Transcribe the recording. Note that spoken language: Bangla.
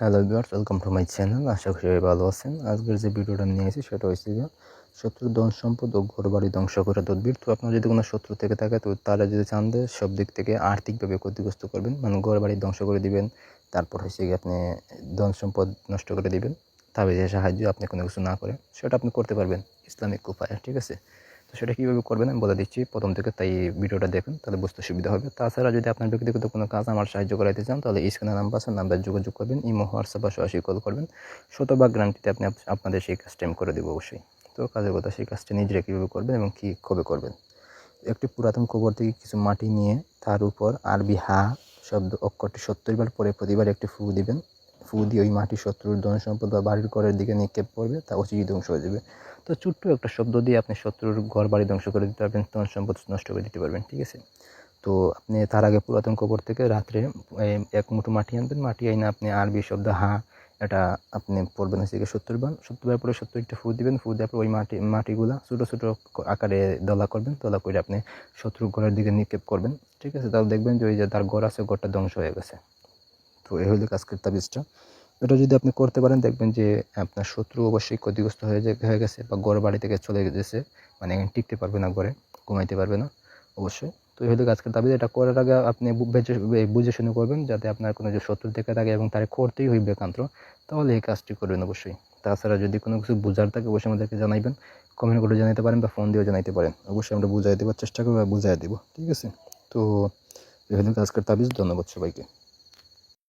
Hello viewers welcome to my channel আশা করি সবাই ভালো আছেন। আজকের যে ভিডিওটা নিয়ে এসেছি, সেটা হচ্ছে যে শত্রুর ধন সম্পদ ও ঘর বাড়ি ধ্বংস করে তদবির। তো আপনার যদি কোনো শত্রু থেকে থাকে, তো তারা যদি চান যে সব দিক থেকে আর্থিকভাবে ক্ষতিগ্রস্ত করবেন মানে ঘর বাড়ি ধ্বংস করে দিবেন, তারপর হচ্ছে গিয়ে আপনি ধন সম্পদ নষ্ট করে দিবেন যে সাহায্য আপনি কোনো কিছু না করেন, সেটা আপনি করতে পারবেন। ইসলামিক উপায়ে, ঠিক আছে? সেটা কীভাবে করবেন আমি বলে দিচ্ছি। প্রথম থেকে তাই ভিডিওটা দেখুন, তাহলে বুঝতে সুবিধা হবে। তাছাড়া যদি আপনার ব্যক্তিগত কোনো কাজ আমার সাহায্য করাইতে চান, তাহলে স্ক্রিনে নাম্বার আছে, নাম্বার যোগাযোগ করবেন, ইমো, হোয়াটসঅ্যাপ বা সরাসরি কল করবেন। শতভাগ গ্যারান্টিতে আপনি আপনাদের সেই কাজটা আমি করে দেবো অবশ্যই। তো কাজের কথা, সেই কাজটা নিজেরা কীভাবে করবেন এবং কী কবে করবেন? একটি পুরাতন কবর থেকে কিছু মাটি নিয়ে তার উপর আরবি হা শব্দ অক্ষরটি সত্তর বার পরে প্রতিবার একটি ফু দিবেন। ফু দিয়ে ওই মাটি শত্রুর ধন সম্পদ বা বাড়ির ঘরের দিকে নিক্ষেপ করবে, তা অচির ধ্বংস হয়ে যাবে। তো ছোট্ট একটা শব্দ দিয়ে আপনি শত্রুর ঘর বাড়ি ধ্বংস করে দিতে পারবেন ধন সম্পদ নষ্ট করে দিতে পারবেন, ঠিক আছে? তো আপনি তার আগে পুরাতন কবর থেকে রাত্রে এক মুঠো মাটি আনবেন, মাটি আইনে আপনি আরবি শব্দ হা, এটা আপনি পড়বেন হচ্ছে গিয়ে সত্তর বার। সত্তর বার পরে সত্তরটা ফু দিবেন, ফু দেওয়ার পর ওই মাটি, মাটিগুলা ছোটো ছোটো আকারে দলা করবেন, দলা করে আপনি শত্রুর ঘরের দিকে নিক্ষেপ করবেন, ঠিক আছে? তাহলে দেখবেন যে ওই যে তার ঘর আছে, ঘরটা ধ্বংস হয়ে গেছে। তো এই হলো আজকের তাবিজটা। এটা যদি আপনি করতে পারেন, দেখবেন যে আপনার শত্রু অবশ্যই ক্ষতিগ্রস্ত হয়ে হয়ে গেছে বা ঘর বাড়ি থেকে চলে গেছে মানে এখানে টিকতে পারবে না ঘরে, ঘুমাইতে পারবে না, অবশ্যই। তো এই হলো আজকের তাবিজ। এটা করার আগে আপনি বুঝে শুনে করবেন যাতে আপনার কোনো যে শত্রু থেকে থাকে এবং তারে করতেই হইবে একান্ত, তাহলে এই কাজটি করবেন অবশ্যই। তাছাড়া যদি কোনো কিছু বোঝার থাকে, অবশ্যই আমাদেরকে জানাইবেন কমেন্ট করে জানাতে পারেন বা ফোন দিয়েও জানাইতে পারেন। অবশ্যই আমরা বুঝাই দেওয়ার চেষ্টা করব বা বুঝাই দেবো, ঠিক আছে? তো এই হলো আজকের তাবিজ, ধন্যবাদ সবাইকে।